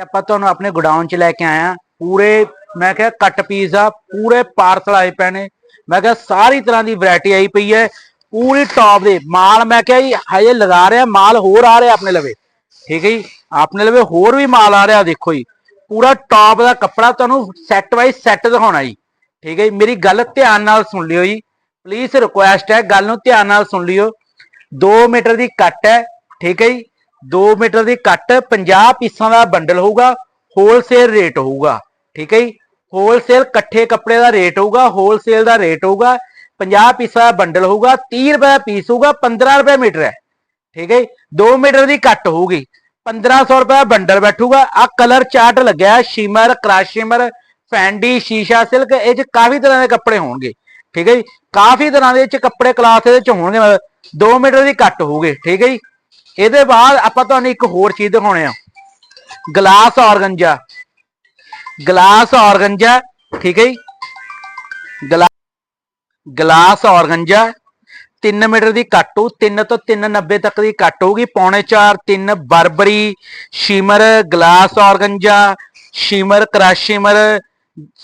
ਆਪਾਂ ਤੁਹਾਨੂੰ ਆਪਣੇ ਗੋਡਾਊਨ 'ਚ ਲੈ ਕੇ ਆਇਆ ਪੂਰੇ, ਮੈਂ ਕਿਹਾ ਕੱਟ ਪੀਸ ਆ, ਪੂਰੇ ਪਾਰਸਲ ਆਏ ਪਏ ਨੇ। ਮੈਂ ਕਿਹਾ ਸਾਰੀ ਤਰ੍ਹਾਂ ਦੀ ਵੈਰਾਈਟੀ ਆਈ ਪਈ ਹੈ। ਪੂਰੀ ਟੌਪ ਦੇ। ਮਾਲ ਮੈਂ ਕਿਹਾ ਜੀ, ਹਜੇ ਲਗਾ ਰਿਹਾ, ਮਾਲ ਹੋਰ ਆ ਰਿਹਾ ਆਪਣੇ ਲਵੇ। ਠੀਕ ਹੈ ਜੀ? ਆਪਣੇ ਲਵੇ ਹੋਰ ਵੀ ਮਾਲ ਆ ਰਿਹਾ, ਦੇਖੋ ਜੀ। ਪੂਰਾ ਟੌਪ ਦਾ ਕੱਪੜਾ ਤੁਹਾਨੂੰ ਸੈੱਟ ਵਾਈਜ਼ ਸੈੱਟ ਦਿਖਾਉਣਾ ਜੀ। ਠੀਕ ਹੈ ਜੀ? ਮੇਰੀ ਗੱਲ ਧਿਆਨ ਨਾਲ ਸੁਣ ਲਿਓ ਜੀ। ਪਲੀਜ਼ ਰਿਕੁਐਸਟ ਹੈ, ਗੱਲ ਨੂੰ ਧਿਆਨ ਨਾਲ ਸੁਣ ਲਿਓ। 2 ਮੀਟਰ ਦੀ ਕੱਟ ਹੈ। ਠੀਕ ਹੈ ਜੀ? 2 ਮੀਟਰ ਦੀ ਕੱਟ 50 ਪੀਸਾਂ ਦਾ ਬੰਡਲ ਹੋਊਗਾ ਹੋਲਸੇਲ ਰੇਟ ਹੋਊਗਾ, ਠੀਕ ਹੈ ਜੀ? ਹੋਲਸੇਲ ਇਕੱਠੇ ਕੱਪੜੇ ਦਾ ਰੇਟ ਹੋਊਗਾ ਹੋਲਸੇਲ ਦਾ ਰੇਟ ਹੋਊਗਾ 50 ਪੀਸਾਂ ਦਾ ਬੰਡਲ ਹੋਊਗਾ 30 ਰੁਪਏ ਦਾ ਪੀਸ ਹੋਊਗਾ 15 ਰੁਪਏ ਮੀਟਰ ਹੈ, ਠੀਕ ਹੈ 2 ਮੀਟਰ ਦੀ ਕੱਟ ਹੋਊਗੀ 1500 ਰੁਪਏ ਦਾ ਬੰਡਲ ਬੈਠੂਗਾ ਆ ਕਲਰ ਚਾਰਟ ਲੱਗਿਆ ਸ਼ਿਮਰ ਕ੍ਰਾਸ਼ ਸ਼ਿਮਰ ਫੈਂਡੀ ਸ਼ੀਸ਼ਾ ਸਿਲਕ ਇਹ ਚ ਕਾਫੀ ਤਰ੍ਹਾਂ ਦੇ ਕੱਪੜੇ ਹੋਣਗੇ, ਠੀਕ ਹੈ ਜੀ? ਕਾਫੀ ਤਰ੍ਹਾਂ ਦੇ ਚ ਕੱਪੜੇ ਕਲਾਸ ਦੇ ਚ ਹੋਣਗੇ 2 ਮੀਟਰ ਦੀ ਕੱਟ ਹੋਊਗੇ, ਠੀਕ ਹੈ ਜੀ? ਇਹਦੇ ਬਾਅਦ ਆਪਾਂ ਤੁਹਾਨੂੰ ਇੱਕ ਹੋਰ ਚੀਜ਼ ਦਿਖਾਉਣੇ ਆ। ਗਲਾਸ ਔਰਗੰਜਾ। ਗਲਾਸ ਔਰਗੰਜਾ, ਠੀਕ ਹੈ ਜੀ? ਗਲਾ ਗਲਾਸ ਔਰਗੰਜਾ 3 ਮੀਟਰ ਦੀ ਕੱਟ ਹੋਊ। 3 ਤੋਂ 390 ਤੱਕ ਦੀ ਕੱਟ ਹੋਊਗੀ। ਪੌਣੇ 4 3 Burberry, shimmer, glass organza, shimmer, crush shimmer.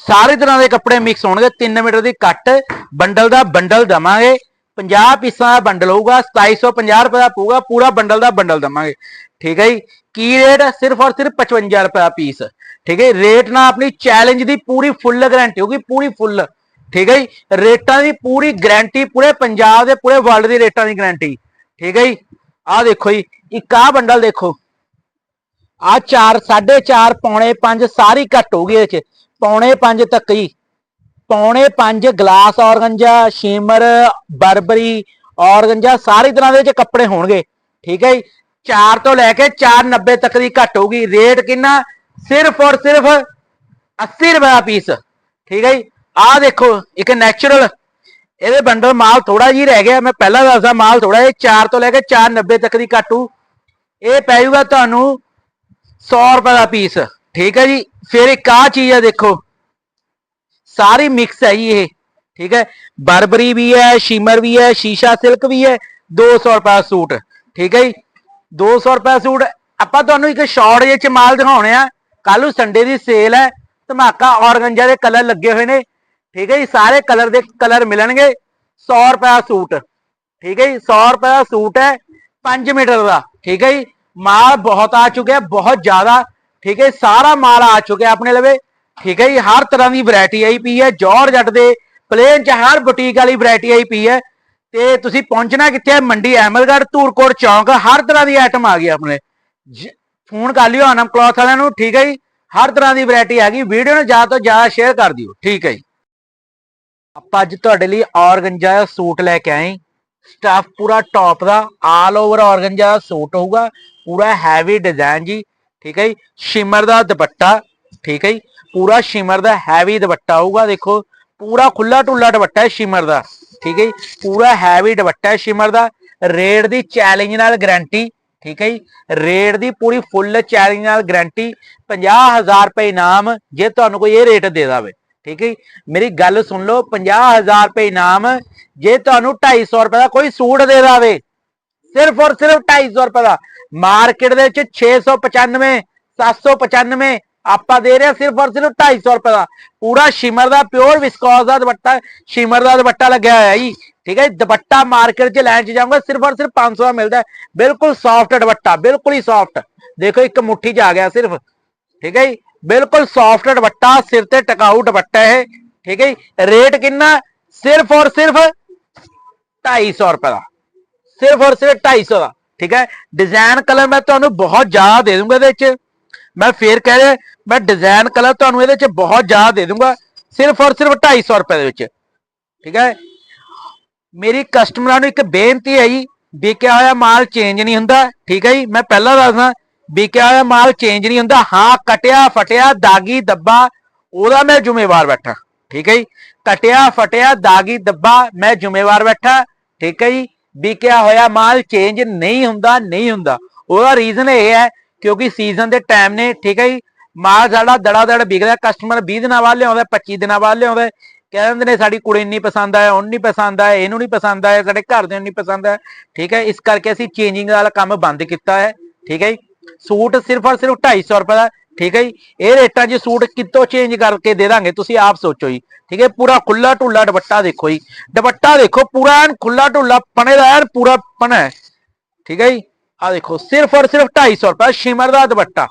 ਸਾਰੇ ਤਰ੍ਹਾਂ ਦੇ ਕੱਪੜੇ ਮਿਕਸ ਹੋਣਗੇ। 3 ਮੀਟਰ ਦੀ ਕੱਟ। ਬੰਡਲ ਦਾ ਬੰਡਲ ਦਵਾਂਗੇ। 50 ਪੀਸਾਂ ਦਾ ਬੰਡਲ ਹੋਊਗਾ 2750 ਰੁਪਏ ਦਾ ਪਊਗਾ, ਪੂਰਾ ਬੰਡਲ ਦਾ ਬੰਡਲ ਦਵਾਂਗੇ। ਠੀਕ ਹੈ ਜੀ? ਕੀ ਰੇਟ ਸਿਰਫ ਔਰ ਸਿਰਫ 55 ਰੁਪਏ ਦਾ ਪੀਸ ਠੀਕ ਹੈ ਰੇਟ ਨਾਲ ਆਪਣੀ ਚੈਲੰਜ ਦੀ ਪੂਰੀ ਫੁੱਲ ਗਾਰੰਟੀ ਹੋਊਗੀ, ਪੂਰੀ ਫੁੱਲ ਠੀਕ ਹੈ ਜੀ? ਰੇਟਾਂ ਦੀ ਪੂਰੀ ਗਾਰੰਟੀ ਪੂਰੇ ਪੰਜਾਬ ਦੇ, ਪੂਰੇ ਵਰਲਡ ਦੀ ਰੇਟਾਂ ਦੀ ਗਾਰੰਟੀ ਠੀਕ ਹੈ ਜੀ? ਆਹ ਦੇਖੋ ਜੀ, ਇੱਕ ਆਹ ਬੰਡਲ ਦੇਖੋ। ਆ 4 4.5 ਪੌਣੇ 5 ਸਾਰੀ ਘੱਟ ਹੋਊਗੀ ਇਹਦੇ ਚ। ਪੌਣੇ 5 ਤੱਕ ਜੀ। ਪੌਣੇ 5 glass organza, shimmer, Burberry, organza, ਸਾਰੀ ਤਰ੍ਹਾਂ ਦੇ ਵਿੱਚ ਕੱਪੜੇ ਹੋਣਗੇ। ਠੀਕ ਹੈ ਜੀ? 4 ਤੋਂ ਲੈ ਕੇ 490 ਤੱਕ ਦੀ ਘੱਟ ਹੋਊਗੀ। ਰੇਟ ਕਿੰਨਾ? ਸਿਰਫ ਔਰ ਸਿਰਫ 80 ਰੁਪਏ ਦਾ ਪੀਸ। ਠੀਕ ਹੈ ਜੀ? ਆਹ ਦੇਖੋ, ਇੱਕ ਨੈਚੁਰਲ ਇਹਦੇ ਬੰਡਲ ਮਾਲ ਥੋੜਾ ਜੀ ਰਹਿ ਗਿਆ। ਮੈਂ ਪਹਿਲਾਂ ਦੱਸਦਾ, ਮਾਲ ਥੋੜਾ ਇਹ 4 ਤੋਂ ਲੈ ਕੇ 490 ਤੱਕ ਦੀ ਘੱਟੂ ਇਹ ਪੈ ਜਾਊਗਾ ਤੁਹਾਨੂੰ 100 ਰੁਪਏ ਦਾ ਪੀਸ। ਠੀਕ ਹੈ ਜੀ? ਫਿਰ ਇੱਕ ਆਹ ਚੀਜ਼ ਹੈ ਦੇਖੋ। ਸਾਰੀ ਮਿਕਸ ਹੈ ਜੀ ਇਹ, ਠੀਕ ਹੈ? ਬਰਬਰੀ ਵੀ ਹੈ, ਸ਼ਿਮਰ ਵੀ ਹੈ, ਸ਼ੀਸ਼ਾ ਸਿਲਕ ਵੀ ਹੈ 200 ਰੁਪਏ ਦਾ ਸੂਟ, ਠੀਕ ਹੈ ਜੀ? 200 ਰੁਪਏ ਦਾ ਸੂਟ, ਆਪਾਂ ਤੁਹਾਨੂੰ ਇੱਕ ਸ਼ਾਰਟ ਜਿਹੇ ਚ ਮਾਲ ਦਿਖਾਉਣੇ ਆ। ਕੱਲ ਨੂੰ ਸੰਡੇ ਦੀ ਸੇਲ ਹੈ, ਧਮਾਕਾ ਔਰਗੰਜਾ ਦੇ ਕਲਰ ਲੱਗੇ ਹੋਏ ਨੇ, ਠੀਕ ਹੈ ਜੀ? ਸਾਰੇ ਕਲਰ ਦੇ ਕਲਰ ਮਿਲਣਗੇ 100 ਰੁਪਏ ਸੂਟ, ਠੀਕ ਹੈ ਜੀ? 100 ਰੁਪਏ ਦਾ ਸੂਟ ਹੈ 5 ਮੀਟਰ ਦਾ, ਠੀਕ ਹੈ ਜੀ? ਮਾਲ ਬਹੁਤ ਆ ਚੁੱਕਿਆ, ਬਹੁਤ ਜ਼ਿਆਦਾ, ਠੀਕ ਹੈ ਸਾਰਾ ਮਾਲ ਆ ਚੁੱਕਿਆ ਆਪਣੇ ਲਵੇ। ਠੀਕ ਹੈ ਜੀ, ਹਰ ਤਰ੍ਹਾਂ ਦੀ ਵੈਰਾਈਟੀ ਆਈ ਪਈ ਹੈ ਜੌਰ ਜੱਟ ਦੇ ਪਲੇਨ ਚ ਹਰ ਬੁਟੀਕ ਵਾਲੀ ਵੈਰਾਈਟੀ ਆਈ ਪਈ ਹੈ। ਤੇ ਤੁਸੀਂ ਪਹੁੰਚਣਾ ਕਿੱਥੇ ਹੈ? ਮੰਡੀ ਅਹਿਮਦਗੜ੍ਹ ਧੂਰਕੋਟ ਚੌਂਕ, ਹਰ ਤਰ੍ਹਾਂ ਦੀ ਆਈਟਮ ਆ ਗਈ ਆਪਣੇ। ਫੋਨ ਕਰ ਲਿਓ ਆਨਮ ਕਲੌਥ ਵਾਲਿਆਂ ਨੂੰ, ਠੀਕ ਹੈ ਜੀ? ਹਰ ਤਰ੍ਹਾਂ ਦੀ ਵੈਰਾਈਟੀ ਗਈ। ਵੀਡੀਓ ਨੂੰ ਜ਼ਿਆਦਾ ਤੋਂ ਜ਼ਿਆਦਾ ਸ਼ੇਅਰ ਕਰ ਦਿਓ, ਠੀਕ ਹੈ ਜੀ? ਆਪਾਂ ਅੱਜ ਤੁਹਾਡੇ ਲਈ ਔਰਗੰਜਾ ਸੂਟ ਲੈ ਕੇ ਆਏ। ਸਟਾਫ ਪੂਰਾ ਟੌਪ ਦਾ ਆਲ ਓਵਰ ਔਰਗੰਜਾ ਸੂਟ ਹੋਊਗਾ। ਪੂਰਾ ਹੈਵੀ ਡਿਜ਼ਾਈਨ ਜੀ, ਠੀਕ ਹੈ ਜੀ? ਸ਼ਿਮਰ ਦਾ ਦੁਪੱਟਾ ਠੀਕ ਹੈ ਜੀ? ਪੂਰਾ ਸ਼ਿਮਰ ਦਾ ਹੈਵੀ ਦੁਪੱਟਾ ਹੋਊਗਾ ਦੇਖੋ। ਪੂਰਾ ਖੁੱਲਾ ਟੁੱਲਾ ਦੁਪੱਟਾ ਹੈ ਸ਼ਿਮਰ ਦਾ, ਠੀਕ ਹੈ ਜੀ? ਪੂਰਾ ਹੈਵੀ ਦੁਪੱਟਾ ਹੈ ਸ਼ਿਮਰ ਦਾ। ਰੇਟ ਦੀ ਚੈਲੰਜ ਨਾਲ ਗਾਰੰਟੀ ਠੀਕ ਹੈ ਜੀ? ਰੇਟ ਦੀ ਪੂਰੀ ਫੁੱਲ ਚੈਲੰਜ ਨਾਲ ਗਾਰੰਟੀ 50000 ਰੁਪਏ ਇਨਾਮ ਜੇ ਤੁਹਾਨੂੰ ਕੋਈ ਇਹ ਰੇਟ ਦੇ ਦਾਵੇ, ਠੀਕ ਹੈ ਜੀ? ਮੇਰੀ ਗੱਲ ਸੁਣ ਲਓ 50000 ਰੁਪਏ ਇਨਾਮ ਜੇ ਤੁਹਾਨੂੰ 250 ਰੁਪਏ ਦਾ ਕੋਈ ਸੂਟ ਦੇ ਦਾਵੇ, ਸਿਰਫ ਔਰ ਸਿਰਫ 250 ਰੁਪਏ ਦਾ। ਮਾਰਕੀਟ ਦੇ ਵਿੱਚ 695 795 ਆਪਾਂ ਦੇ ਰਹੇ ਸਿਰਫ ਔਰ ਸਿਰਫ 250 ਰੁਪਏ ਦਾ। ਪੂਰਾ ਸ਼ਿਮਰ ਦਾ ਪਿਓਰ ਵਿਸਕੋਸ ਦਾ ਦੁਪੱਟਾ, ਸ਼ਿਮਰ ਦਾ ਦੁਪੱਟਾ ਲੱਗਿਆ ਹੋਇਆ ਜੀ। ਠੀਕ ਹੈ ਜੀ? ਦੁਪੱਟਾ ਮਾਰਕੀਟ 'ਚ ਲੈਣ 'ਚ ਜਾਊਂਗਾ, ਸਿਰਫ ਔਰ ਸਿਰਫ 500 ਦਾ ਮਿਲਦਾ ਬਿਲਕੁਲ ਸੌਫਟ ਦੁਪੱਟਾ, ਬਿਲਕੁਲ ਹੀ ਸੌਫਟ ਦੇਖੋ ਇੱਕ ਮੁੱਠੀ 'ਚ ਆ ਗਿਆ ਸਿਰਫ। ਠੀਕ ਹੈ ਜੀ? ਬਿਲਕੁਲ ਸੌਫਟ ਦੁਪੱਟਾ, ਸਿਰ ਤੇ ਟਿਕਾਊ ਦੁਪੱਟਾ ਹੈ ਠੀਕ ਹੈ ਜੀ? ਰੇਟ ਕਿੰਨਾ? ਸਿਰਫ ਔਰ ਸਿਰਫ 250 ਰੁਪਏ ਦਾ। ਸਿਰਫ ਔਰ ਸਿਰਫ 250 ਦਾ। ਠੀਕ ਹੈ? ਡਿਜ਼ਾਈਨ ਕਲਰ ਮੈਂ ਤੁਹਾਨੂੰ ਬਹੁਤ ਜ਼ਿਆਦਾ ਦੇ ਦੂੰਗਾ ਇਹਦੇ ਵਿੱਚ ਮੈਂ ਫੇਰ ਕਹਿ ਰਿਹਾ, ਮੈਂ ਡਿਜ਼ਾਈਨ ਕਲਰ ਤੁਹਾਨੂੰ ਇਹਦੇ ਚ ਬਹੁਤ ਜ਼ਿਆਦਾ ਦੇ ਦੂੰਗਾ, ਸਿਰਫ ਔਰ ਸਿਰਫ 250 ਰੁਪਏ ਦੇ ਵਿੱਚ। ਠੀਕ ਹੈ? ਮੇਰੀ ਕਸਟਮਰਾਂ ਨੂੰ ਇੱਕ ਬੇਨਤੀ ਹੈ ਜੀ, ਵਿਕਿਆ ਹੋਇਆ ਮਾਲ ਚੇਂਜ ਨਹੀਂ ਹੁੰਦਾ, ਠੀਕ ਹੈ ਜੀ? ਮੈਂ ਪਹਿਲਾਂ ਦੱਸਦਾ, ਵਿਕਿਆ ਹੋਇਆ ਮਾਲ ਚੇਂਜ ਨਹੀਂ ਹੁੰਦਾ, ਹਾਂ, ਕਟਿਆ, ਫਟਿਆ, ਦਾਗੀ, ਦੱਬਾ, ਉਹਦਾ ਮੈਂ ਜ਼ਿੰਮੇਵਾਰ ਬੈਠਾ, ਠੀਕ ਹੈ ਜੀ? ਕਟਿਆ, ਫਟਿਆ, ਦਾਗੀ, ਦੱਬਾ, ਮੈਂ ਜ਼ਿੰਮੇਵਾਰ ਬੈਠਾ, ਠੀਕ ਹੈ ਜੀ? ਵਿਕਿਆ ਹੋਇਆ ਮਾਲ ਚੇਂਜ ਨਹੀਂ ਹੁੰਦਾ ਨਹੀਂ ਹੁੰਦਾ। ਉਹਦਾ ਰੀਜ਼ਨ ਇਹ ਹੈ ਕਿਉਂਕਿ ਸੀਜ਼ਨ ਦੇ ਟਾਈਮ ਨੇ, ਠੀਕ ਹੈ ਜੀ? ਮਾਲ ਸਾਡਾ ਦੜਾ ਦੜ ਵਿਕਦਾ ਕਸਟਮਰ 20 ਦਿਨਾਂ ਬਾਅਦ ਲਿਆਉਂਦਾ 25 ਦਿਨਾਂ ਬਾਅਦ ਲਿਆਉਂਦਾ। ਕਹਿ ਦਿੰਦੇ ਨੇ ਸਾਡੀ ਕੁੜੀ ਨਹੀਂ ਪਸੰਦ ਆਇਆ, ਉਹਨੂੰ ਨਹੀਂ ਪਸੰਦ ਆਇਆ, ਇਹਨੂੰ ਨਹੀਂ ਪਸੰਦ ਆਇਆ, ਸਾਡੇ ਘਰਦਿਆਂ ਨੂੰ ਨਹੀਂ ਪਸੰਦ ਆਇਆ, ਠੀਕ ਹੈ? ਇਸ ਕਰਕੇ ਅਸੀਂ ਚੇਂਜਿੰਗ ਵਾਲਾ ਕੰਮ ਬੰਦ ਕੀਤਾ ਹੈ, ਠੀਕ ਹੈ ਜੀ? ਸੂਟ ਸਿਰਫ ਔਰ ਸਿਰਫ 250 ਰੁਪਏ ਦਾ, ਠੀਕ ਹੈ ਜੀ? ਇਹ ਰੇਟਾਂ 'ਚ ਸੂਟ ਕਿੱਥੋਂ ਚੇਂਜ ਕਰਕੇ ਦੇ ਦਾਂਗੇ? ਤੁਸੀਂ ਆਪ ਸੋਚੋ ਜੀ, ਠੀਕ ਹੈ? ਪੂਰਾ ਖੁੱਲਾ ਢੁੱਲਾ ਦੁਪੱਟਾ ਦੇਖੋ ਜੀ। ਦੁਪੱਟਾ ਦੇਖੋ, ਪੂਰਾ ਐਨ ਖੁੱਲਾ ਢੁੱਲਾ, ਪਣੇ ਦਾ ਐਨ ਪੂਰਾ ਪਣਾ ਹੈ, ਠੀਕ ਹੈ ਜੀ? ਆ ਦੇਖੋ, ਸਿਰਫ ਔਰ ਸਿਰਫ 250 ਰੁਪਏ ਸ਼ਿਮਰ ਦਾ ਦੁਪੱਟਾ।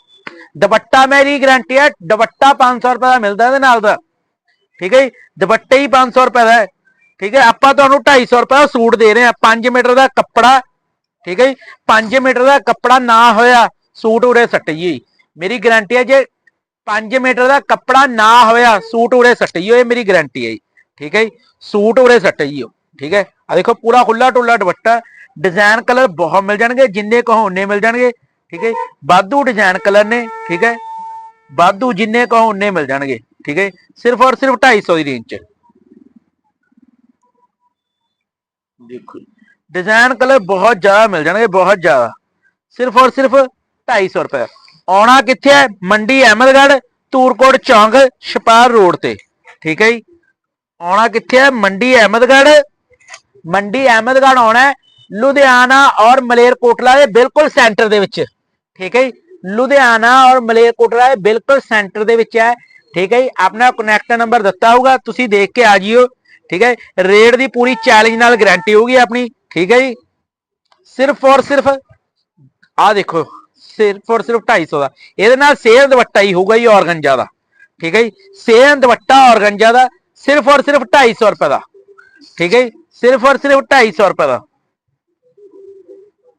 ਦੁਪੱਟਾ ਮੇਰੀ ਗਾਰੰਟੀ ਹੈ, ਦੁਪੱਟਾ 500 ਰੁਪਏ ਦਾ ਮਿਲਦਾ ਇਹਦੇ ਨਾਲ ਦਾ। ਠੀਕ ਹੈ ਜੀ? ਦੁਪੱਟੇ ਹੀ 500 ਰੁਪਏ ਦਾ ਹੈ। ਠੀਕ ਹੈ? ਆਪਾਂ ਤੁਹਾਨੂੰ 250 ਰੁਪਏ ਦਾ ਸੂਟ ਦੇ ਰਹੇ ਹਾਂ। 5 ਮੀਟਰ ਦਾ ਕੱਪੜਾ, ਠੀਕ ਹੈ ਜੀ? 5 ਮੀਟਰ ਦਾ ਕੱਪੜਾ ਨਾ ਹੋਇਆ, ਸੂਟ ਉਰੇ ਸੱਟਈਏ ਮੇਰੀ ਗਾਰੰਟੀ ਹੈ ਜੇ 5 ਮੀਟਰ ਦਾ ਕੱਪੜਾ ਨਾ ਹੋਇਆ, ਸੂਟ ਉਰੇ ਸੱਟਈਓ ਇਹ ਮੇਰੀ ਗਾਰੰਟੀ ਹੈ ਜੀ। ਠੀਕ ਹੈ ਜੀ? ਸੂਟ ਉਰੇ ਸੱਟਈਓ ਠੀਕ ਹੈ? ਆ ਦੇਖੋ, ਪੂਰਾ ਖੁੱਲਾ ਟੁੱਲਾ ਦੁਪੱਟਾ। ਡਿਜ਼ਾਈਨ ਕਲਰ ਬਹੁਤ ਮਿਲ ਜਾਣਗੇ, ਜਿੰਨੇ ਕਹੋ ਉਨੇ ਮਿਲ ਜਾਣਗੇ, ਠੀਕ ਹੈ ਜੀ। ਵਾਧੂ ਡਿਜ਼ਾਈਨ ਕਲਰ ਨੇ, ਠੀਕ ਹੈ? ਵਾਧੂ ਜਿੰਨੇ ਕਹੋ ਉਨੇ ਮਿਲ ਜਾਣਗੇ, ਠੀਕ ਹੈ ਸਿਰਫ ਔਰ ਸਿਰਫ 250 ਦੀ ਰੇਂਜ ਚ। ਦੇਖੋ ਡਿਜ਼ਾਈਨ ਕਲਰ ਬਹੁਤ ਜ਼ਿਆਦਾ ਮਿਲ ਜਾਣਗੇ, ਬਹੁਤ ਜ਼ਿਆਦਾ। ਸਿਰਫ ਔਰ ਸਿਰਫ 250 ਰੁਪਏ। ਆਉਣਾ ਕਿੱਥੇ ਹੈ? ਮੰਡੀ ਅਹਿਮਦਗੜ੍ਹ, ਤੂਰਕੋਟ ਚੌਂਕ, ਛਪਾਰ ਰੋਡ ਤੇ, ਠੀਕ ਹੈ ਜੀ? ਆਉਣਾ ਕਿੱਥੇ ਹੈ? ਮੰਡੀ ਅਹਿਮਦਗੜ੍ਹ। ਮੰਡੀ ਅਹਿਮਦਗੜ੍ਹ ਆਉਣਾ ਲੁਧਿਆਣਾ ਔਰ ਮਲੇਰਕੋਟਲਾ ਦੇ ਬਿਲਕੁਲ ਸੈਂਟਰ ਦੇ ਵਿੱਚ। ਠੀਕ ਹੈ ਜੀ? ਲੁਧਿਆਣਾ ਔਰ ਮਲੇਰਕੋਟਲਾ ਦੇ ਬਿਲਕੁਲ ਸੈਂਟਰ ਦੇ ਵਿੱਚ ਹੈ। ਠੀਕ ਹੈ ਜੀ? ਆਪਣਾ ਕਨੈਕਟ ਨੰਬਰ ਦਿੱਤਾ ਹੋਊਗਾ, ਤੁਸੀਂ ਦੇਖ ਕੇ ਆ ਜਿਓ। ਠੀਕ ਹੈ ਰੇਟ ਦੀ ਪੂਰੀ ਚੈਲੰਜ ਨਾਲ ਗਾਰੰਟੀ ਹੋਊਗੀ ਆਪਣੀ। ਠੀਕ ਹੈ ਜੀ? ਸਿਰਫ ਔਰ ਸਿਰਫ ਆ ਦੇਖੋ, ਸਿਰਫ ਔਰ ਸਿਰਫ 250 ਦਾ। ਇਹਦੇ ਨਾਲ ਸੇਮ ਦੁਪੱਟਾ ਹੀ ਹੋਊਗਾ ਜੀ ਔਰਗੰਜਾ ਦਾ। ਠੀਕ ਹੈ ਜੀ? ਸੇਮ ਦੁਪੱਟਾ ਔਰਗੰਜਾ ਦਾ ਸਿਰਫ ਔਰ ਸਿਰਫ 250 ਰੁਪਏ ਦਾ। ਠੀਕ ਹੈ ਜੀ? ਸਿਰਫ ਔਰ ਸਿਰਫ 250 ਰੁਪਏ ਦਾ।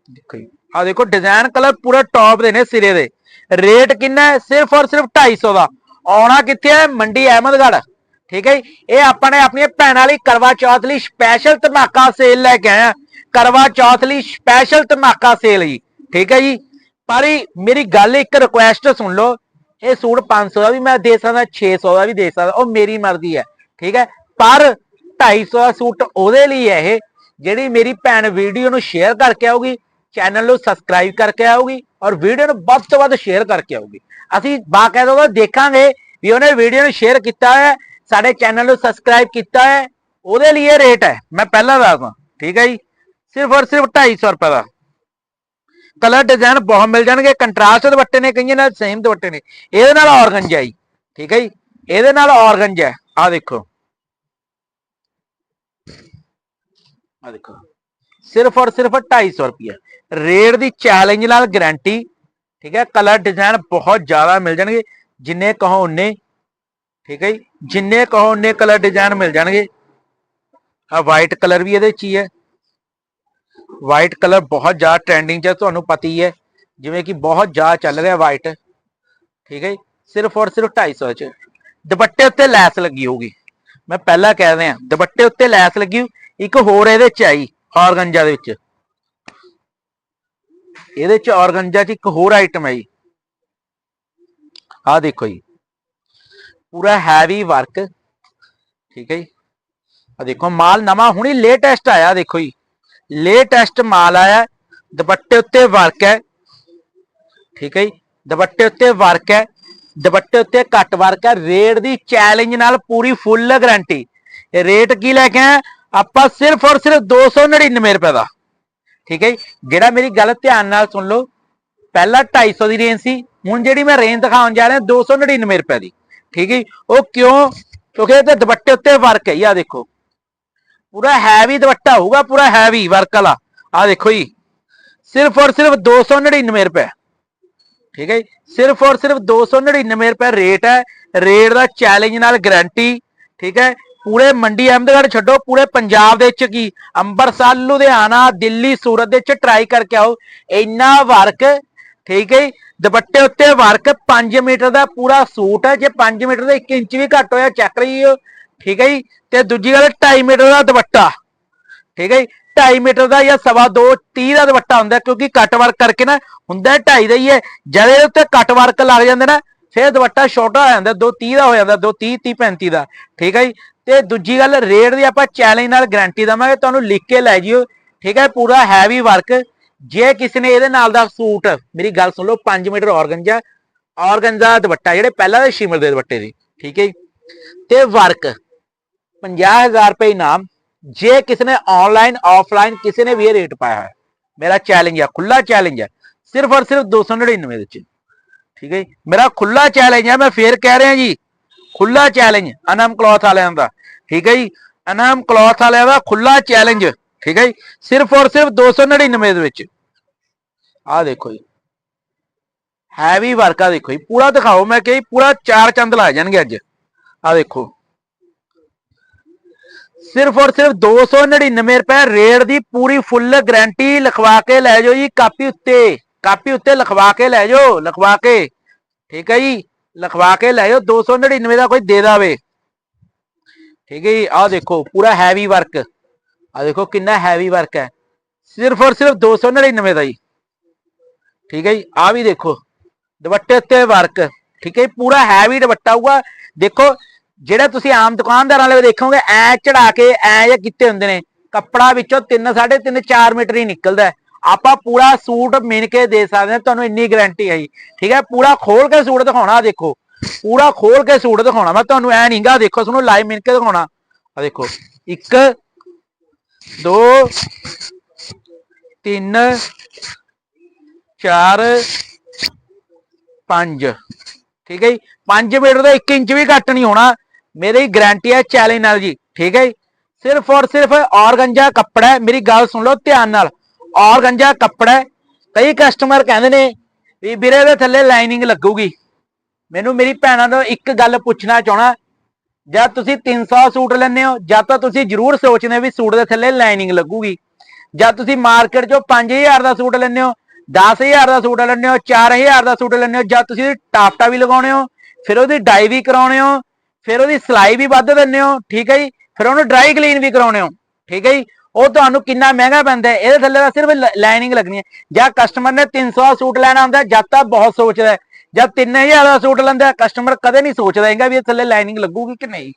ਦੇਖੋ ਜੀ। ਆ ਦੇਖੋ ਡਿਜ਼ਾਈਨ ਕਲਰ ਪੂਰਾ ਟੌਪ ਦੇ ਨੇ ਸਿਰੇ ਦੇ। ਰੇਟ ਕਿੰਨਾ ਹੈ? ਸਿਰਫ ਔਰ ਸਿਰਫ 250 ਦਾ। ਆਉਣਾ ਕਿੱਥੇ ਹੈ? ਮੰਡੀ ਅਹਿਮਦਗੜ੍ਹ। ਠੀਕ ਹੈ ਜੀ? ਇਹ ਆਪਾਂ ਨੇ ਆਪਣੀਆਂ ਭੈਣਾਂ ਲਈ ਕਰਵਾ ਚੌਥ ਲਈ ਸਪੈਸ਼ਲ ਧਮਾਕਾ ਸੇਲ ਲੈ ਕੇ ਆਇਆ ਕਰਵਾ ਚੌਥ ਲਈ ਸਪੈਸ਼ਲ ਧਮਾਕਾ ਸੇਲ ਜੀ। ਠੀਕ ਹੈ ਜੀ? ਪਰ ਮੇਰੀ ਗੱਲ ਇੱਕ ਰਿਕੁਐਸਟ ਸੁਣ ਲਓ। ਇਹ ਸੂਟ 500 ਦਾ ਵੀ ਮੈਂ ਦੇ ਸਕਦਾ 600 ਦਾ ਵੀ ਦੇ ਸਕਦਾ। ਉਹ ਮੇਰੀ ਮਰਜ਼ੀ ਹੈ। ਠੀਕ ਹੈ? ਪਰ 250 ਦਾ ਸੂਟ ਉਹਦੇ ਲਈ ਹੈ ਇਹ, ਜਿਹੜੀ ਮੇਰੀ ਭੈਣ ਵੀਡੀਓ ਨੂੰ ਸ਼ੇਅਰ ਕਰਕੇ ਆਊਗੀ। ਚੈਨਲ ਨੂੰ ਸਬਸਕ੍ਰਾਈਬ ਕਰਕੇ ਆਊਗੀ ਔਰ ਵੀਡੀਓ ਨੂੰ ਵੱਧ ਤੋਂ ਵੱਧ ਸ਼ੇਅਰ ਕਰਕੇ ਆਊਗੀ। ਅਸੀਂ ਬਾਕਾਇਦਾ ਉਹਦਾ ਦੇਖਾਂਗੇ ਵੀ ਉਹਨੇ ਵੀਡੀਓ ਨੂੰ ਸ਼ੇਅਰ ਕੀਤਾ ਹੈ ਸਾਡੇ ਚੈਨਲ ਨੂੰ ਸਬਸਕ੍ਰਾਈਬ ਕੀਤਾ ਹੈ ਉਹਦੇ ਲਈ ਇਹ ਰੇਟ ਹੈ। ਮੈਂ ਪਹਿਲਾਂ ਦੱਸਦਾ, ਠੀਕ ਹੈ ਜੀ? ਸਿਰਫ ਔਰ ਸਿਰਫ 250 ਰੁਪਏ ਦਾ। ਕਲਰ ਡਿਜ਼ਾਈਨ ਬਹੁਤ ਮਿਲ ਜਾਣਗੇ ਕੰਟਰਾਸਟ ਦੁਪੱਟੇ ਨੇ, ਕਈਆਂ ਨਾਲ ਸੇਮ ਦੁਪੱਟੇ ਨੇ। ਇਹਦੇ ਨਾਲ ਔਰਗੰਜਾ ਜੀ, ਠੀਕ ਹੈ ਜੀ? ਇਹਦੇ ਨਾਲ ਔਰਗੰਜਾ ਆ ਦੇਖੋ। ਆ ਦੇਖੋ। ਸਿਰਫ ਔਰ ਸਿਰਫ 250 ਰੁਪਏ। ਰੇਟ ਦੀ ਚੈਲੰਜ ਨਾਲ ਗਾਰੰਟੀ ਠੀਕ ਹੈ ਕਲਰ ਡਿਜ਼ਾਈਨ ਬਹੁਤ ਜ਼ਿਆਦਾ ਮਿਲ ਜਾਣਗੇ, ਜਿੰਨੇ ਕਹੋ ਉਨੇ, ਠੀਕ ਹੈ ਜੀ, ਜਿੰਨੇ ਕਹੋ ਉਨੇ ਕਲਰ ਡਿਜ਼ਾਈਨ ਮਿਲ ਜਾਣਗੇ। ਆ ਵਾਈਟ ਕਲਰ ਵੀ ਇਹਦੇ ਚ ਹੀ ਹੈ। ਵਾਈਟ ਕਲਰ ਬਹੁਤ ਜ਼ਿਆਦਾ ਟ੍ਰੈਂਡਿੰਗ 'ਚ ਤੁਹਾਨੂੰ ਪਤਾ ਹੀ ਹੈ, ਜਿਵੇਂ ਕਿ ਬਹੁਤ ਜ਼ਿਆਦਾ ਚੱਲ ਰਿਹਾ ਵਾਈਟ ਠੀਕ ਹੈ ਜੀ, ਸਿਰਫ ਔਰ ਸਿਰਫ 250 ਚ। ਦੁਪੱਟੇ ਉੱਤੇ ਲੈਸ ਲੱਗੀ ਹੋਊਗੀ। ਮੈਂ ਪਹਿਲਾਂ ਕਹਿ ਰਿਹਾ, ਦੁਪੱਟੇ ਉੱਤੇ ਲੈਸ ਲੱਗੀ ਹੋਊ। ਇੱਕ ਹੋਰ ਇਹਦੇ ਚ ਆਈ ਔਰਗੰਜਾ ਦੇ ਵਿੱਚ। ਇਹਦੇ ਚ ਔਰਗੰਜਾ ਚ ਇੱਕ ਹੋਰ ਆਈਟਮ ਹੈ ਜੀ। ਆਹ ਦੇਖੋ ਜੀ। ਪੂਰਾ ਹੈਵੀ ਵਰਕ ਠੀਕ ਹੈ ਜੀ। ਆ ਦੇਖੋ, ਮਾਲ ਨਵਾਂ ਹੁਣੀ ਲੇਟੈਸਟ ਆਇਆ, ਦੇਖੋ ਜੀ। ਲੇਟੈਸਟ ਮਾਲ ਆਇਆ, ਦੁਪੱਟੇ ਉੱਤੇ ਵਰਕ ਹੈ। ਠੀਕ ਹੈ ਜੀ। ਦੁਪੱਟੇ ਉੱਤੇ ਵਰਕ ਹੈ। ਦੁਪੱਟੇ ਉੱਤੇ ਕੱਟ ਵਰਕ ਹੈ। ਰੇਟ ਦੀ ਚੈਲੰਜ ਨਾਲ ਪੂਰੀ ਫੁੱਲ ਗਾਰੰਟੀ ਰੇਟ ਕੀ ਲੈ ਕੇ ਆਏ ਆਪਾਂ ਸਿਰਫ ਔਰ ਸਿਰਫ 299 ਰੁਪਏ ਦਾ। ਠੀਕ ਹੈ ਜੀ? ਜਿਹੜਾ ਮੇਰੀ ਗੱਲ ਧਿਆਨ ਨਾਲ ਸੁਣ ਲਓ, ਪਹਿਲਾਂ 250 ਦੀ ਰੇਂਜ ਸੀ, ਹੁਣ ਜਿਹੜੀ ਮੈਂ ਰੇਂਜ ਦਿਖਾਉਣ ਜਾ ਰਿਹਾ 299 ਰੁਪਏ ਦੀ। ਠੀਕ ਹੈ ਉਹ ਕਿਉਂ? ਕਿਉਂਕਿ ਇਹ ਦੁਪੱਟੇ ਉੱਤੇ ਵਰਕ ਹੈ ਜੀ ਆ ਦੇਖੋ। ਪੂਰਾ ਹੈਵੀ ਦੁਪੱਟਾ ਹੋਊਗਾ, ਪੂਰਾ ਹੈਵੀ ਵਰਕ ਵਾਲਾ। ਆ ਦੇਖੋ ਜੀ। ਸਿਰਫ ਔਰ ਸਿਰਫ 299 ਰੁਪਏ। ਠੀਕ ਹੈ ਜੀ? ਸਿਰਫ ਔਰ ਸਿਰਫ 299 ਰੁਪਏ ਰੇਟ ਹੈ। ਰੇਟ ਦਾ ਚੈਲੰਜ ਨਾਲ ਗਾਰੰਟੀ ਠੀਕ ਹੈ? ਪੂਰੇ ਮੰਡੀ ਅਹਿਮਦਗੜ੍ਹ ਛੱਡੋ, ਪੂਰੇ ਪੰਜਾਬ ਦੇ ਵਿੱਚ ਕੀ? ਅੰਮ੍ਰਿਤਸਰ ਲੁਧਿਆਣਾ, ਦਿੱਲੀ, ਸੂਰਤ ਦੇ ਵਿੱਚ ਟਰਾਈ ਕਰਕੇ ਆਓ। ਇੰਨਾ ਵਰਕ ਠੀਕ ਹੈ ਦੁਪੱਟੇ ਉੱਤੇ ਵਰਕ 5 ਮੀਟਰ ਦਾ ਪੂਰਾ ਸੂਟ ਹੈ। ਜੇ 5 ਮੀਟਰ ਦਾ 1 ਇੰਚ ਵੀ ਘੱਟ ਹੋਇਆ ਚੈੱਕ ਲਈਓ ਠੀਕ ਹੈ ਜੀ? ਤੇ ਦੂਜੀ ਗੱਲ 2.5 ਮੀਟਰ ਦਾ ਦੁਪੱਟਾ। ਠੀਕ ਹੈ ਜੀ? 2.5 ਮੀਟਰ ਦਾ ਜਾਂ ਸਵਾ 2 30 ਦਾ ਦੁਪੱਟਾ ਹੁੰਦਾ ਕਿਉਂਕਿ ਕੱਟ ਵਰਕ ਕਰਕੇ ਨਾ ਹੁੰਦਾ 2.5 ਦਾ ਹੀ ਹੈ। ਜਦ ਇਹਦੇ ਉੱਤੇ ਕੱਟ ਵਰਕ ਲੱਗ ਜਾਂਦੇ ਨਾ, ਫਿਰ ਦੁਪੱਟਾ ਛੋਟਾ ਹੋ ਜਾਂਦਾ 2 30 ਦਾ ਹੋ ਜਾਂਦਾ 2 30 30 35 ਦਾ। ਠੀਕ ਹੈ ਜੀ? ਤੇ ਦੂਜੀ ਗੱਲ ਰੇਟ ਦੀ ਆਪਾਂ ਚੈਲੰਜ ਨਾਲ ਗਾਰੰਟੀ ਦਵਾਂਗੇ, ਤੁਹਾਨੂੰ ਲਿਖ ਕੇ ਲੈ ਜਿਓ। ਠੀਕ ਹੈ, ਪੂਰਾ ਹੈਵੀ ਵਰਕ ਜੇ ਕਿਸੇ ਨੇ ਇਹਦੇ ਨਾਲ ਦਾ ਸੂਟ, ਮੇਰੀ ਗੱਲ ਸੁਣ ਲਓ 5 ਮੀਟਰ ਔਰਗੰਜਾ ਔਰਗੰਜਾ ਦੁਪੱਟਾ, ਜਿਹੜੇ ਪਹਿਲਾਂ ਦੇ ਸ਼ਿਮਰ ਦੇ ਦੁਪੱਟੇ ਦੀ ਠੀਕ ਹੈ ਜੀ। ਤੇ ਵਰਕ 50000 ਰੁਪਏ ਇਨਾਮ। ਜੇ ਕਿਸੇ ਨੇ ਆਨਲਾਈਨ ਆਫਲਾਈਨ ਕਿਸੇ ਨੇ ਵੀ ਇਹ ਰੇਟ ਪਾਇਆ ਹੈ ਮੇਰਾ ਚੈਲੰਜ ਹੈ ਖੁੱਲਾ ਚੈਲੰਜ ਹੈ ਸਿਰਫ ਔਰ ਸਿਰਫ 299 ਦੇ ਵਿੱਚ। ਠੀਕ ਹੈ ਜੀ, ਮੇਰਾ ਖੁੱਲਾ ਚੈਲੰਜ ਹੈ ਮੈਂ ਫੇਰ ਕਹਿ ਰਿਹਾ ਜੀ ਖੁੱਲਾ ਚੈਲੰਜ ਅਨਮ ਕਲੌਥ ਵਾਲਿਆਂ ਦਾ, ਠੀਕ ਹੈ ਜੀ? ਅਨਮ ਕਲੌਥ ਵਾਲਿਆਂ ਦਾ ਖੁੱਲਾ ਚੈਲੰਜ ਠੀਕ ਹੈ ਜੀ? ਸਿਰਫ ਔਰ ਸਿਰਫ 299 ਦੇ ਵਿੱਚ। ਆਹ ਦੇਖੋ ਜੀ। ਹੈਵੀ ਵਰਕ ਆ ਦੇਖੋ ਜੀ। ਪੂਰਾ ਦਿਖਾਓ, ਮੈਂ ਕਿ ਪੂਰਾ ਚਾਰ ਚੰਦ ਲਾ ਜਾਣਗੇ ਅੱਜ। ਆਹ ਦੇਖੋ। ਸਿਰਫ ਔਰ ਸਿਰਫ 299 ਰੁਪਏ ਰੇਟ ਦੀ ਪੂਰੀ ਫੁੱਲ ਗਾਰੰਟੀ ਲਿਖਵਾ ਕੇ ਲੈ ਜਾਓ ਜੀ, ਕਾਪੀ ਉੱਤੇ। ਕਾਪੀ ਉੱਤੇ ਲਿਖਵਾ ਕੇ ਲੈ ਜਾਓ, ਲਿਖਵਾ ਕੇ। ਠੀਕ ਹੈ ਜੀ? ਲਿਖਵਾ ਕੇ ਲੈ ਜਾਓ 299 ਦਾ ਕੋਈ ਦੇ ਦਾਵੇ। ਠੀਕ ਹੈ ਜੀ ਆਹ ਦੇਖੋ ਪੂਰਾ ਹੈਵੀ ਵਰਕ ਆਹ ਦੇਖੋ ਕਿੰਨਾ ਹੈਵੀ ਵਰਕ ਹੈ। ਸਿਰਫ ਔਰ ਸਿਰਫ 299 ਦਾ ਜੀ। ਠੀਕ ਹੈ ਜੀ ਆਹ ਵੀ ਦੇਖੋ ਦੁਪੱਟੇ ਉੱਤੇ ਵਰਕ ਠੀਕ ਹੈ ਜੀ, ਪੂਰਾ ਹੈਵੀ ਦੁਪੱਟਾ ਹੋਊਗਾ। ਦੇਖੋ ਜਿਹੜਾ ਤੁਸੀਂ ਆਮ ਦੁਕਾਨਦਾਰਾਂ ਵਾਲੇ ਦੇਖੋਗੇ ਐ ਚੜਾ ਕੇ ਐ ਜਾਂ ਕਿੱਤੇ ਹੁੰਦੇ ਨੇ। ਕੱਪੜਾ ਵਿੱਚੋਂ 3 3.5 4 ਮੀਟਰ ਹੀ ਨਿਕਲਦਾ ਆਪਾਂ ਪੂਰਾ ਸੂਟ ਮਿਣ ਕੇ ਦੇ ਸਕਦੇ ਹਾਂ, ਤੁਹਾਨੂੰ ਇੰਨੀ ਗਾਰੰਟੀ ਹੈ ਜੀ। ਠੀਕ ਹੈ? ਪੂਰਾ ਖੋਲ ਕੇ ਸੂਟ ਦਿਖਾਉਣਾ ਦੇਖੋ। ਪੂਰਾ ਖੋਲ ਕੇ ਸੂਟ ਦਿਖਾਉਣਾ। ਮੈਂ ਤੁਹਾਨੂੰ ਐ ਨਹੀਂਗਾ ਦੇਖੋ, ਤੁਹਾਨੂੰ ਲਾਈਵ ਮਿਣ ਕੇ ਦਿਖਾਉਣਾ। ਆ ਦੇਖੋ। 1 2 3 4 5 ਠੀਕ ਹੈ ਜੀ? 5 ਮੀਟਰ ਦਾ 1 ਇੰਚ ਵੀ ਘੱਟ ਨਹੀਂ ਹੋਣਾ। ਮੇਰੀ ਗਾਰੰਟੀ ਹੈ ਚੈਲੰਜ ਨਾਲ ਜੀ। ਠੀਕ ਹੈ ਜੀ? ਸਿਰਫ ਔਰ ਸਿਰਫ ਔਰਗੰਜਾ ਕੱਪੜਾ ਮੇਰੀ ਗੱਲ ਸੁਣ ਲਓ ਧਿਆਨ ਨਾਲ। ਔਰ ਗੰਜਾ ਕੱਪੜਾ ਕਈ ਕਸਟਮਰ ਕਹਿੰਦੇ ਨੇ ਵੀ ਵੀਰੇ ਦੇ ਥੱਲੇ ਲਾਈਨਿੰਗ ਲੱਗੂਗੀ। ਮੈਨੂੰ ਮੇਰੀ ਭੈਣਾਂ ਤੋਂ ਇੱਕ ਗੱਲ ਪੁੱਛਣਾ ਚਾਹਣਾ ਜਦ ਤੁਸੀਂ 300 ਸੂਟ ਲੈਂਦੇ ਹੋ ਜਦ ਤਾਂ ਤੁਸੀਂ ਜ਼ਰੂਰ ਸੋਚਦੇ ਹੋ ਵੀ ਸੂਟ ਦੇ ਥੱਲੇ ਲਾਈਨਿੰਗ ਲੱਗੂਗੀ। ਜਦ ਤੁਸੀਂ ਮਾਰਕੀਟ 'ਚੋਂ 5000 ਦਾ ਸੂਟ ਲੈਂਦੇ ਹੋ 10000 ਦਾ ਸੂਟ ਲੈਂਦੇ ਹੋ 4000 ਦਾ ਸੂਟ ਲੈਂਦੇ ਹੋ ਜਦ ਤੁਸੀਂ ਉਹਦੀ ਟਾਪਟਾ ਵੀ ਲਗਾਉਣੇ ਹੋ, ਫਿਰ ਉਹਦੀ ਡਾਈ ਵੀ ਕਰਾਉਣੇ ਹੋ, ਫਿਰ ਉਹਦੀ ਸਿਲਾਈ ਵੀ ਵੱਧ ਦਿੰਦੇ ਹੋ, ਠੀਕ ਹੈ ਜੀ? ਫਿਰ ਉਹਨੂੰ ਡਰਾਈ ਕਲੀਨ ਵੀ ਕਰਾਉਣੇ ਹੋ, ਠੀਕ ਹੈ ਜੀ? ਉਹ ਤੁਹਾਨੂੰ ਕਿੰਨਾ ਮਹਿੰਗਾ ਪੈਂਦਾ ਇਹਦੇ ਥੱਲੇ ਤਾਂ ਸਿਰਫ ਲਾਈਨਿੰਗ ਲੱਗਣੀ ਹੈ। ਜਾਂ ਕਸਟਮਰ ਨੇ 300 ਸੂਟ ਲੈਣਾ ਹੁੰਦਾ ਜਦ ਤਾਂ ਬਹੁਤ ਸੋਚਦਾ ਜਦ 3000 ਦਾ ਸੂਟ ਲੈਂਦਾ ਕਸਟਮਰ ਕਦੇ ਨਹੀਂ ਸੋਚਦਾ ਹੈਗਾ ਵੀ ਇਹ ਥੱਲੇ ਲਾਈਨਿੰਗ ਲੱਗੂਗੀ ਕਿ ਨਹੀਂ।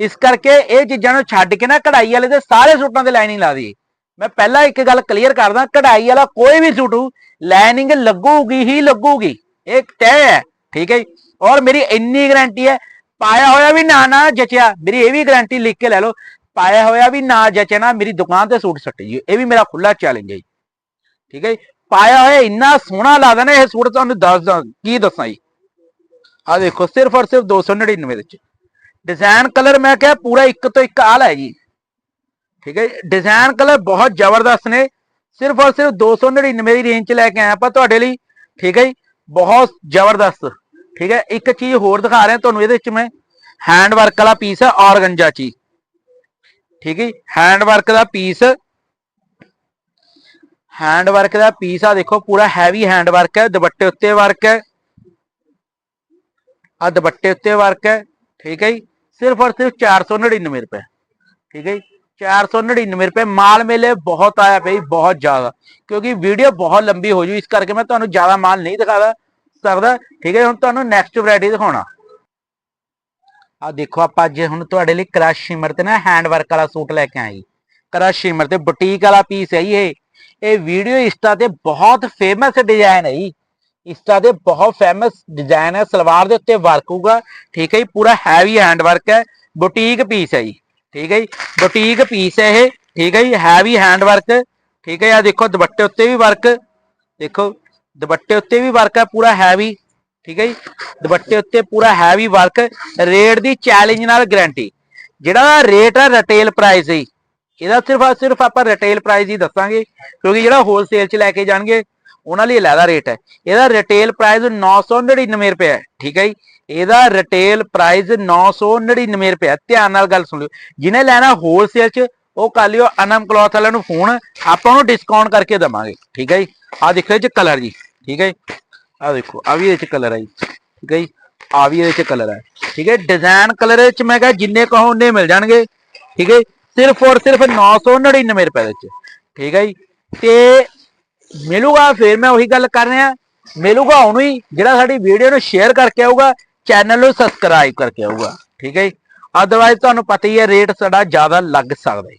ਇਸ ਕਰਕੇ ਇਹ ਚੀਜ਼ਾਂ ਨੂੰ ਛੱਡ ਕੇ ਨਾ ਕਢਾਈ ਵਾਲੇ ਦੇ ਸਾਰੇ ਸੂਟਾਂ ਤੇ ਲਾਈਨਿੰਗ ਲਾ ਦੀ ਮੈਂ ਪਹਿਲਾਂ ਇੱਕ ਗੱਲ ਕਲੀਅਰ ਕਰਦਾ, ਕਢਾਈ ਵਾਲਾ ਕੋਈ ਵੀ ਸੂਟ ਲਾਈਨਿੰਗ ਲੱਗੂਗੀ ਹੀ ਲੱਗੂਗੀ। ਇਹ ਤੈਅ ਹੈ, ਠੀਕ ਹੈ ਜੀ? ਔਰ ਮੇਰੀ ਇੰਨੀ ਗਾਰੰਟੀ ਹੈ, ਪਾਇਆ ਹੋਇਆ ਵੀ ਨਾ ਨਾ ਜਚਿਆ। ਮੇਰੀ ਇਹ ਵੀ ਗਾਰੰਟੀ ਲਿਖ ਕੇ ਲੈ ਲਓ ਪਾਇਆ ਹੋਇਆ ਵੀ ਨਾ ਜਚੇ, ਨਾ ਮੇਰੀ ਦੁਕਾਨ ਤੇ ਸੂਟ ਸੱਟੇ ਜੀ ਇਹ ਵੀ ਮੇਰਾ ਖੁੱਲਾ ਚੈਲੰਜ ਹੈ ਜੀ। ਠੀਕ ਹੈ ਜੀ? ਪਾਇਆ ਹੋਇਆ ਇੰਨਾ ਸੋਹਣਾ ਲੱਗਦਾ ਨਾ ਇਹ ਸੂਟ ਤੁਹਾਨੂੰ ਦੱਸ ਦਾਂ, ਕੀ ਦੱਸਾਂ ਜੀ? ਆ ਦੇਖੋ, ਸਿਰਫ ਔਰ ਸਿਰਫ 299 ਦੇ ਵਿੱਚ। ਡਿਜ਼ਾਈਨ ਕਲਰ ਮੈਂ ਕਿਹਾ ਪੂਰਾ ਇੱਕ ਤੋਂ ਇੱਕ ਆਲ ਹੈ ਜੀ। ਠੀਕ ਹੈ ਡਿਜ਼ਾਈਨ ਕਲਰ ਬਹੁਤ ਜ਼ਬਰਦਸਤ ਨੇ। ਸਿਰਫ ਔਰ ਸਿਰਫ 299 ਦੀ ਰੇਂਜ ਚ ਲੈ ਕੇ ਆਇਆ ਆਪਾਂ ਤੁਹਾਡੇ ਲਈ। ਠੀਕ ਹੈ ਜੀ? ਬਹੁਤ ਜ਼ਬਰਦਸਤ। ਠੀਕ ਹੈ? ਇੱਕ ਚੀਜ਼ ਹੋਰ ਦਿਖਾ ਰਿਹਾ ਤੁਹਾਨੂੰ ਇਹਦੇ ਵਿੱਚ ਮੈਂ। ਹੈਂਡ ਵਰਕ ਵਾਲਾ ਪੀਸ ਹੈ, ਔਰਗੰਜਾ ਚ ਠੀਕ ਹੈ ਹੈਂਡ ਵਰਕ ਦਾ ਪੀਸ ਹੈਂਡ ਵਰਕ ਦਾ ਪੀਸ ਆ ਦੇਖੋ, ਪੂਰਾ ਹੈਵੀ ਹੈਂਡ ਵਰਕ ਹੈ, ਦੁਪੱਟੇ ਉੱਤੇ ਵਰਕ ਹੈ। ਆ ਦੁਪੱਟੇ ਉੱਤੇ ਵਰਕ ਹੈ, ਠੀਕ ਹੈ ਜੀ? ਸਿਰਫ ਔਰ ਸਿਰਫ 499 ਰੁਪਏ, ਠੀਕ ਹੈ ਜੀ? 499 ਰੁਪਏ, ਮਾਲ ਮੇਲੇ ਬਹੁਤ ਆਇਆ ਪਈ ਬਹੁਤ ਜ਼ਿਆਦਾ। ਕਿਉਂਕਿ ਵੀਡੀਓ ਬਹੁਤ ਲੰਬੀ ਹੋ ਜੂ, ਇਸ ਕਰਕੇ ਮੈਂ ਤੁਹਾਨੂੰ ਜ਼ਿਆਦਾ ਮਾਲ ਨਹੀਂ ਦਿਖਾਦਾ ਸਕਦਾ, ਠੀਕ ਹੈ ਹੁਣ ਤੁਹਾਨੂੰ ਨੈਕਸਟ ਵੈਰਾਈਟੀ ਦਿਖਾਉਣਾ। ਆ ਦੇਖੋ ਆਪਾਂ ਅੱਜ ਹੁਣ ਤੁਹਾਡੇ ਲਈ ਕ੍ਰਸ਼ ਸ਼ਿਮਰ ਤੇ ਨਾ ਹੈਂਡ ਵਰਕ ਵਾਲਾ ਸੂਟ ਲੈ ਕੇ ਆਏ। ਜੀ ਕ੍ਰਸ਼ ਸ਼ਿਮਰ ਤੇ ਬੁਟੀਕ ਵਾਲਾ ਪੀਸ ਹੈ ਜੀ ਇਹ। ਇਹ ਵੀਡੀਓ ਇੰਸਟਾ ਤੇ ਬਹੁਤ ਫੇਮਸ ਡਿਜ਼ਾਈਨ ਹੈ ਜੀ। ਇੰਸਟਾ ਦੇ ਬਹੁਤ ਫੇਮਸ ਡਿਜ਼ਾਈਨ ਹੈ, ਸਲਵਾਰ ਦੇ ਉੱਤੇ ਵਰਕ ਹੋਊਗਾ। ਠੀਕ ਹੈ ਜੀ, ਪੂਰਾ ਹੈਵੀ ਹੈਂਡ ਵਰਕ ਹੈ ਬੁਟੀਕ ਪੀਸ ਹੈ ਜੀ। ਠੀਕ ਹੈ ਜੀ ਬੁਟੀਕ ਪੀਸ ਹੈ ਇਹ। ਠੀਕ ਹੈ ਜੀ ਹੈਵੀ ਹੈਂਡ ਵਰਕ ਠੀਕ ਹੈ ਆ ਦੇਖੋ ਦੁਪੱਟੇ ਉੱਤੇ ਵੀ ਵਰਕ ਦੇਖੋ, ਦੁਪੱਟੇ ਉੱਤੇ ਵੀ ਵਰਕ ਹੈ, ਪੂਰਾ ਹੈਵੀ ਠੀਕ ਹੈ ਜੀ? ਦੁਪੱਟੇ ਉੱਤੇ ਪੂਰਾ ਹੈਵੀ ਵਰਕ ਰੇਟ ਦੀ ਚੈਲੰਜ ਨਾਲ ਗਾਰੰਟੀ ਜਿਹੜਾ ਰੇਟ ਹੈ ਰਿਟੇਲ ਪ੍ਰਾਈਸ ਹੈ ਇਹਦਾ ਸਿਰਫ ਸਿਰਫ ਆਪਾਂ ਰਿਟੇਲ ਪ੍ਰਾਈਸ ਹੀ ਦੱਸਾਂਗੇ। ਕਿਉਂਕਿ ਜਿਹੜਾ ਹੋਲਸੇਲ 'ਚ ਲੈ ਕੇ ਜਾਣਗੇ, ਉਹਨਾਂ ਲਈ ਅਲੱਗਾ ਰੇਟ ਹੈ। ਇਹਦਾ ਰਿਟੇਲ ਪ੍ਰਾਈਸ 999 ਰੁਪਏ ਹੈ, ਠੀਕ ਹੈ ਜੀ? ਇਹਦਾ ਰਿਟੇਲ ਪ੍ਰਾਈਸ 999 ਰੁਪਏ ਹੈ। ਧਿਆਨ ਨਾਲ ਗੱਲ ਸੁਣ ਲਿਓ। ਜਿਹਨੇ ਲੈਣਾ ਹੋਲਸੇਲ 'ਚ, ਉਹ ਕਰ ਲਿਓ ਅਨਮ ਕਲੌਥ ਵਾਲਿਆਂ ਨੂੰ ਫੋਨ ਆਪਾਂ ਉਹਨੂੰ ਡਿਸਕਾਊਂਟ ਕਰਕੇ ਦਵਾਂਗੇ। ਠੀਕ ਹੈ ਜੀ? ਆ ਦੇਖੋ ਇਹ 'ਚ ਕਲਰ ਜੀ। ਠੀਕ ਹੈ ਜੀ? ਆ ਦੇਖੋ ਆ ਵੀ ਇਹਦੇ 'ਚ ਕਲਰ ਹੈ ਜੀ, ਠੀਕ ਹੈ ਜੀ? ਆ ਵੀ ਇਹਦੇ 'ਚ ਕਲਰ ਹੈ ਠੀਕ ਹੈ ਡਿਜ਼ਾਈਨ ਕਲਰ ਵਿੱਚ ਮੈਂ ਕਿਹਾ ਜਿੰਨੇ ਕਹੋ ਉਹਨੇ ਮਿਲ ਜਾਣਗੇ, ਠੀਕ ਹੈ ਜੀ। ਸਿਰਫ ਔਰ ਸਿਰਫ 999 ਰੁਪਏ ਦੇ ਵਿੱਚ, ਠੀਕ ਹੈ ਜੀ? ਤੇ ਮਿਲੂਗਾ ਫਿਰ ਮੈਂ ਉਹੀ ਗੱਲ ਕਰ ਰਿਹਾ, ਮਿਲੂਗਾ ਉਹਨੂੰ ਹੀ ਜਿਹੜਾ ਸਾਡੀ ਵੀਡੀਓ ਨੂੰ ਸ਼ੇਅਰ ਕਰਕੇ ਆਊਗਾ ਚੈਨਲ ਨੂੰ ਸਬਸਕ੍ਰਾਈਬ ਕਰਕੇ ਆਊਗਾ, ਠੀਕ ਹੈ ਜੀ? ਅਦਰਵਾਈਜ਼ ਤੁਹਾਨੂੰ ਪਤਾ ਹੀ ਹੈ ਰੇਟ ਸਾਡਾ ਜ਼ਿਆਦਾ ਲੱਗ ਸਕਦਾ ਹੈ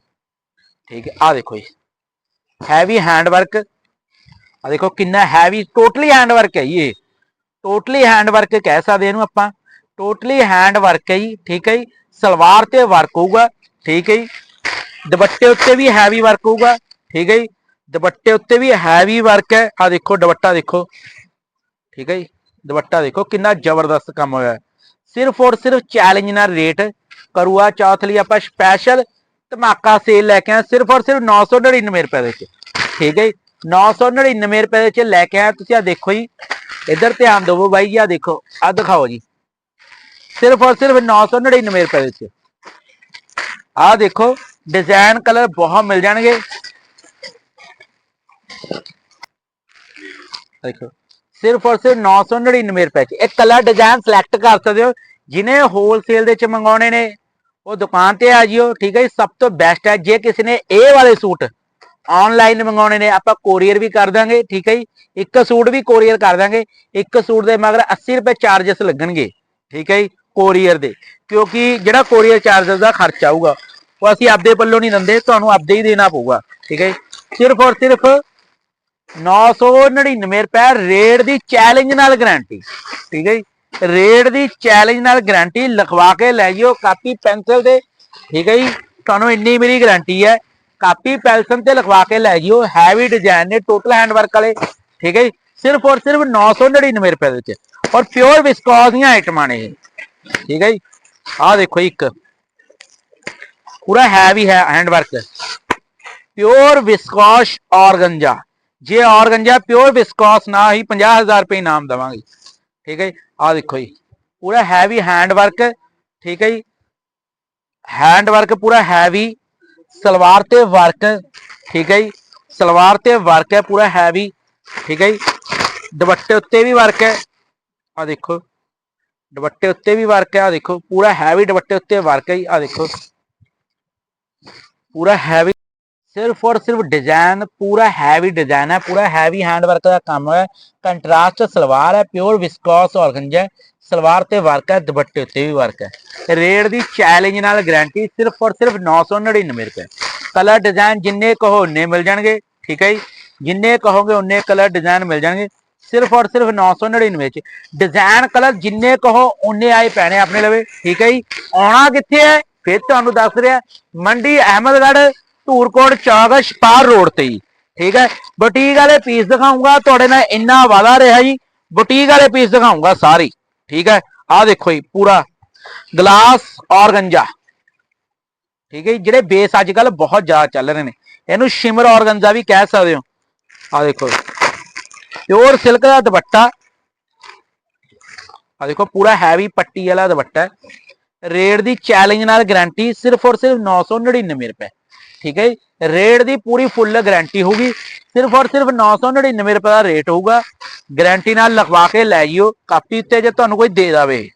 ਠੀਕ ਹੈ ਆ ਦੇਖੋ ਜੀ। ਹੈਵੀ ਹੈਂਡ ਵਰਕ ਆ ਦੇਖੋ ਕਿੰਨਾ ਹੈਵੀ ਟੋਟਲੀ ਹੈਂਡ ਵਰਕ ਹੈ ਜੀ ਇਹ। ਟੋਟਲੀ ਹੈਂਡ ਵਰਕ ਕਹਿ ਸਕਦੇ ਇਹਨੂੰ ਆਪਾਂ। ਟੋਟਲੀ ਹੈਂਡ ਵਰਕ ਹੈ ਜੀ, ਠੀਕ ਹੈ ਜੀ। ਸਲਵਾਰ ਤੇ ਵਰਕ ਹੋਊਗਾ, ਠੀਕ ਹੈ ਜੀ। ਦੁਪੱਟੇ ਉੱਤੇ ਵੀ ਹੈਵੀ ਵਰਕ ਹੋਊਗਾ, ਠੀਕ ਹੈ ਜੀ। ਦੁਪੱਟੇ ਉੱਤੇ ਵੀ ਹੈਵੀ ਵਰਕ ਹੈ। ਆ ਦੇਖੋ, ਦੁਪੱਟਾ ਦੇਖੋ। ਠੀਕ ਹੈ ਜੀ। ਦੁਪੱਟਾ ਦੇਖੋ, ਕਿੰਨਾ ਜ਼ਬਰਦਸਤ ਕੰਮ ਹੋਇਆ। ਸਿਰਫ ਔਰ ਸਿਰਫ ਚੈਲੰਜ ਨਾਲ ਰੇਟ ਕਰੂਆ ਚੌਥ ਲਈ ਆਪਾਂ ਸਪੈਸ਼ਲ ਧਮਾਕਾ ਸੇਲ ਲੈ ਕੇ ਆਏ ਸਿਰਫ ਔਰ ਸਿਰਫ 999 ਰੁਪਏ ਦੇ ਵਿੱਚ। ਠੀਕ ਹੈ ਜੀ। 999 ਰੁਪਏ ਦੇ ਵਿੱਚ ਲੈ ਕੇ ਆਇਆ ਤੁਸੀਂ ਆ ਦੇਖੋ ਜੀ ਇੱਧਰ ਧਿਆਨ ਦਿਵੋ ਬਾਈ ਜੀ ਆ ਦੇਖੋ ਆ ਦਿਖਾਓ ਜੀ ਸਿਰਫ ਔਰ ਸਿਰਫ 999 ਰੁਪਏ ਦੇ ਵਿੱਚ ਆ ਦੇਖੋ ਡਿਜ਼ਾਈਨ ਕਲਰ ਬਹੁਤ ਮਿਲ ਜਾਣਗੇ ਦੇਖੋ ਸਿਰਫ ਔਰ ਸਿਰਫ 999 ਰੁਪਏ ਚ ਇਹ ਕਲਰ ਡਿਜ਼ਾਈਨ ਸਿਲੈਕਟ ਕਰ ਸਕਦੇ ਹੋ ਜਿਨੇ ਹੋਲਸੇਲ ਦੇ ਚ ਮੰਗਾਉਣੇ ਨੇ ਉਹ ਦੁਕਾਨ ਤੇ ਆ ਜਿਓ ਠੀਕ ਹੈ ਜੀ ਸਭ ਤੋਂ ਬੈਸਟ ਹੈ ਜੇ ਕਿਸੇ ਨੇ ਇਹ ਵਾਲੇ ਸੂਟ ਆਨਲਾਈਨ ਮੰਗਾਉਣੇ ਨੇ, ਆਪਾਂ ਕੋਰੀਅਰ ਵੀ ਕਰ ਦਾਂਗੇ, ਠੀਕ ਹੈ ਜੀ? ਇੱਕ ਸੂਟ ਵੀ ਕੋਰੀਅਰ ਕਰ ਦਾਂਗੇ, ਇੱਕ ਸੂਟ ਦੇ ਮਗਰ 80 ਰੁਪਏ ਚਾਰजेस ਲੱਗਣਗੇ, ਠੀਕ ਹੈ ਜੀ? ਕੋਰੀਅਰ ਦੇ, ਕਿਉਂਕਿ ਜਿਹੜਾ ਕੋਰੀਅਰ ਚਾਰजेस ਦਾ ਖਰਚ ਆਊਗਾ, ਉਹ ਅਸੀਂ ਆਪਦੇ ਪੱਲੋਂ ਨਹੀਂ ਦਿੰਦੇ, ਤੁਹਾਨੂੰ ਆਪਦੇ ਹੀ ਦੇਣਾ ਪਊਗਾ, ਠੀਕ ਹੈ ਸਿਰਫ ਔਰ ਸਿਰਫ 999 ਰੁਪਏ ਰੇਟ ਦੀ ਚੈਲੰਜ ਨਾਲ ਗਰੰਟੀ ਠੀਕ ਹੈ ਜੀ? ਰੇਟ ਦੀ ਚੈਲੰਜ ਨਾਲ ਗਰੰਟੀ ਲਿਖਵਾ ਕੇ ਲੈ ਜਿਓ, ਕਾਪੀ ਪੈਨਸਲ ਦੇ, ਠੀਕ ਹੈ ਜੀ? ਤੁਹਾਨੂੰ ਇੰਨੀ ਮੇਰੀ ਗਰੰਟੀ ਹੈ ਕਾਪੀ, ਪੈਨਸਲ ਤੇ ਲਿਖਵਾ ਕੇ ਲੈ ਜਿਓ। ਹੈਵੀ ਡਿਜ਼ਾਈਨ ਨੇ ਟੋਟਲ ਹੈਂਡ ਵਰਕ ਵਾਲੇ। ਠੀਕ ਹੈ ਜੀ? ਸਿਰਫ ਔਰ ਸਿਰਫ 999 ਰੁਪਏ ਦੇ ਵਿੱਚ। ਔਰ ਪਿਓਰ ਵਿਸਕੋਸ ਦੀਆਂ ਆਈਟਮਾਂ ਨੇ ਠੀਕ ਹੈ ਜੀ? ਆਹ ਦੇਖੋ ਜੀ ਇੱਕ। ਪੂਰਾ ਹੈਵੀ ਹੈ hand work pure viscose organza. ਜੇ ਔਰਗੰਜਾ ਪਿਓਰ ਵਿਸਕੋਸ ਨਾ ਹੀ 50000 ਰੁਪਏ ਇਨਾਮ ਦਵਾਂਗੇ। ਠੀਕ ਹੈ ਜੀ? ਆਹ ਦੇਖੋ ਜੀ। ਪੂਰਾ ਹੈਵੀ ਹੈਂਡ ਵਰਕ ਠੀਕ ਹੈ ਜੀ? ਹੈਂਡ ਵਰਕ ਪੂਰਾ ਹੈਵੀ ਸਲਵਾਰ ਤੇ ਵਰਕ ਠੀਕ ਹੈ ਜੀ ਸਲਵਾਰ ਤੇ ਵਰਕ ਹੈ ਪੂਰਾ ਹੈਵੀ ਠੀਕ ਹੈ ਜੀ ਦੁਪੱਟੇ ਉੱਤੇ ਵੀ ਵਰਕ ਹੈ ਆ ਦੇਖੋ ਦੁਪੱਟੇ ਉੱਤੇ ਵੀ ਵਰਕ ਹੈ ਆ ਦੇਖੋ ਪੂਰਾ ਹੈਵੀ ਦੁਪੱਟੇ ਉੱਤੇ ਵਰਕ ਹੈ ਜੀ ਆ ਦੇਖੋ ਪੂਰਾ ਹੈਵੀ ਸਿਰਫ ਔਰ ਸਿਰਫ ਡਿਜ਼ਾਈਨ ਪੂਰਾ ਹੈਵੀ ਡਿਜ਼ਾਈਨ ਹੈ ਪੂਰਾ ਹੈਵੀ ਹੈਂਡ ਵਰਕ ਦਾ ਕੰਮ ਹੈ ਕੰਟਰਾਸਟ ਸਲਵਾਰ ਹੈ ਪਿਓਰ ਵਿਸਕੋਸ ਔਰਗੰਜਾ ਹੈ ਸਲਵਾਰ ਤੇ ਵਰਕ ਹੈ, ਦੁਪੱਟੇ ਉੱਤੇ ਵੀ ਵਰਕ ਹੈ। ਰੇਟ ਦੀ ਚੈਲੰਜ ਨਾਲ ਗਾਰੰਟੀ ਸਿਰਫ ਔਰ ਸਿਰਫ 999 ਰੁਪਏ। ਕਲਰ ਡਿਜ਼ਾਈਨ ਜਿੰਨੇ ਕਹੋ ਉਨੇ ਮਿਲ ਜਾਣਗੇ, ਠੀਕ ਹੈ ਜੀ? ਜਿੰਨੇ ਕਹੋਗੇ ਉਨੇ ਕਲਰ ਡਿਜ਼ਾਈਨ ਮਿਲ ਜਾਣਗੇ, ਸਿਰਫ ਔਰ ਸਿਰਫ 999 ਵਿੱਚ ਡਿਜ਼ਾਈਨ ਕਲਰ ਜਿੰਨੇ ਕਹੋ ਉਨੇ ਆਏ ਪੈਣੇ ਆਪਣੇ ਲਵੇ, ਠੀਕ ਹੈ ਜੀ? ਆਉਣਾ ਕਿੱਥੇ ਹੈ? ਫਿਰ ਤੁਹਾਨੂੰ ਦੱਸ ਰਿਹਾ, ਮੰਡੀ ਅਹਿਮਦਗੜ੍ਹ, ਧੂਰਕੋਟ, ਚੌਕ, ਛਪਾਰ ਰੋਡ ਤੇ ਜੀ। ਠੀਕ ਹੈ? ਬੁਟੀਕ ਵਾਲੇ ਪੀਸ ਦਿਖਾਉਂਗਾ ਤੁਹਾਡੇ ਨਾਲ ਇੰਨਾ ਵਾਦਾ ਰਿਹਾ ਜੀ। ਬੁਟੀਕ ਵਾਲੇ ਪੀਸ ਦਿਖਾਉਂਗਾ ਸਾਰੀ। ਠੀਕ ਹੈ? ਆਹ ਦੇਖੋ ਜੀ, ਪੂਰਾ ਗਲਾਸ ਔਰਗੰਜਾ। ਠੀਕ ਹੈ ਜਿਹੜੇ ਬੇਸ ਅੱਜ ਕੱਲ ਬਹੁਤ ਜ਼ਿਆਦਾ ਚੱਲ ਰਹੇ ਨੇ। ਇਹਨੂੰ ਸ਼ਿਮਰ ਔਰਗੰਜਾ ਵੀ ਕਹਿ ਸਕਦੇ ਹੋ। ਆਹ ਦੇਖੋ। ਪਿਓਰ ਸਿਲਕ ਦਾ ਦੁਪੱਟਾ। ਆ ਦੇਖੋ, ਪੂਰਾ ਹੈਵੀ ਪੱਟੀ ਵਾਲਾ ਦੁਪੱਟਾ। ਰੇਟ ਦੀ ਚੈਲੰਜ ਨਾਲ ਗਾਰੰਟੀ ਸਿਰਫ ਔਰ ਸਿਰਫ 999 ਰੁਪਏ। ਠੀਕ ਹੈ ਜੀ? ਰੇਟ ਦੀ ਪੂਰੀ ਫੁੱਲ ਗਾਰੰਟੀ ਹੋਊਗੀ। ਸਿਰਫ ਔਰ ਸਿਰਫ 999 ਰੁਪਏ ਦਾ ਰੇਟ ਹੋਊਗਾ। ਗਾਰੰਟੀ ਨਾਲ ਲਿਖਵਾ ਕੇ ਲੈ ਜਿਓ। ਕਾਪੀ ਉੱਤੇ ਜੇ ਤੁਹਾਨੂੰ ਕੋਈ ਦੇ ਦਵੇ।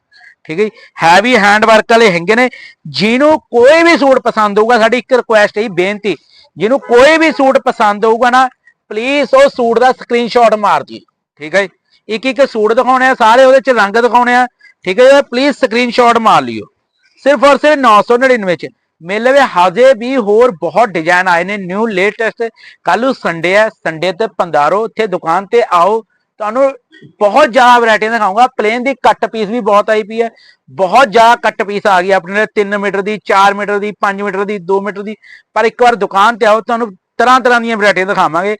ਠੀਕ ਹੈ ਜੀ? ਹੈਵੀ ਹੈਂਡ ਵਰਕ ਵਾਲੇ ਹੈਗੇ ਨੇ। ਜਿਹਨੂੰ ਕੋਈ ਵੀ ਸੂਟ ਪਸੰਦ ਹੋਊਗਾ ਸਾਡੀ ਇੱਕ ਰਿਕੁਐਸਟ ਹੈ ਜੀ, ਬੇਨਤੀ। ਜਿਹਨੂੰ ਕੋਈ ਵੀ ਸੂਟ ਪਸੰਦ ਹੋਊਗਾ ਨਾ ਪਲੀਜ਼ ਉਹ ਸੂਟ ਦਾ ਸਕਰੀਨਸ਼ਾਟ ਮਾਰ ਦਿਓ। ਠੀਕ ਹੈ ਜੀ? ਇੱਕ ਇੱਕ ਸੂਟ ਦਿਖਾਉਣੇ ਆ ਸਾਰੇ ਉਹਦੇ ਚ ਰੰਗ ਦਿਖਾਉਣੇ ਆ। ਠੀਕ ਹੈ ਜੀ? ਪਲੀਜ਼ ਸਕਰੀਨਸ਼ਾਟ ਮਾਰ ਲਿਓ। ਸਿਰਫ ਔਰ ਸਿਰਫ 999 'ਚ। ਮੇਲੇ ਵਿੱਚ ਹਜੇ ਵੀ ਹੋਰ ਬਹੁਤ ਡਿਜ਼ਾਈਨ ਆਏ ਨੇ। ਨਿਊ ਲੇਟੈਸਟ ਕੱਲ ਸੰਡੇ ਹੈ। ਸੰਡੇ ਤੇ ਪੰਦਾਰੋ ਇੱਥੇ ਦੁਕਾਨ ਤੇ ਆਓ। ਤੁਹਾਨੂੰ ਬਹੁਤ ਜ਼ਿਆਦਾ ਵੈਰਾਈਟੀਆਂ ਦਿਖਾਊਂਗਾ। ਪਲੇਨ ਦੀ ਕੱਟ ਪੀਸ ਵੀ ਬਹੁਤ ਆਈ ਪਈ ਹੈ। ਬਹੁਤ ਜ਼ਿਆਦਾ ਕੱਟ ਪੀਸ ਆ ਗਈ ਆਪਣੇ ਨਾਲ 3 ਮੀਟਰ ਦੀ 4 ਮੀਟਰ ਦੀ 5 ਮੀਟਰ ਦੀ 2 ਮੀਟਰ ਦੀ। ਪਰ ਇੱਕ ਵਾਰ ਦੁਕਾਨ ਤੇ ਆਓ। ਤੁਹਾਨੂੰ ਤਰ੍ਹਾਂ ਤਰ੍ਹਾਂ ਦੀਆਂ ਵੈਰਾਈਟੀਆਂ ਦਿਖਾਵਾਂਗੇ।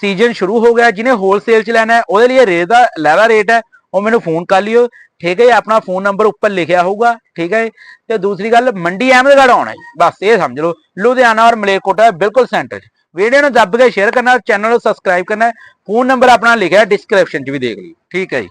ਸੀਜ਼ਨ ਸ਼ੁਰੂ ਹੋ ਗਿਆ। ਜਿਹਨੇ ਹੋਲਸੇਲ ਚ ਲੈਣਾ ਹੈ, ਉਹਦੇ ਲਈ ਰੇਟ ਦਾ ਲਹਿਦਾ ਰੇਟ ਹੈ। ਉਹ ਮੈਨੂੰ ਫੋਨ ਕਰ ਲਿਓ। ਠੀਕ ਹੈ ਜੀ, ਆਪਣਾ ਫੋਨ ਨੰਬਰ ਉੱਪਰ ਲਿਖਿਆ ਹੋਊਗਾ। ਠੀਕ ਹੈ ਜੀ। ਤੇ ਦੂਸਰੀ ਗੱਲ ਮੰਡੀ ਅਹਿਮਦਗੜ੍ਹ ਆਉਣਾ ਜੀ। ਬਸ ਇਹ ਸਮਝ ਲਓ। ਲੁਧਿਆਣਾ ਔਰ ਮਲੇਰਕੋਟਾ ਬਿਲਕੁਲ ਸੈਂਟਰ 'ਚ। ਵੀਡੀਓ ਨੂੰ ਦੱਬ ਕੇ ਸ਼ੇਅਰ ਕਰਨਾ ਚੈਨਲ ਨੂੰ ਸਬਸਕ੍ਰਾਈਬ ਕਰਨਾ। ਫੋਨ ਨੰਬਰ ਆਪਣਾ ਲਿਖਿਆ ਡਿਸਕ੍ਰਿਪਸ਼ਨ 'ਚ ਵੀ ਦੇਖ ਲਿਓ। ਠੀਕ ਹੈ ਜੀ।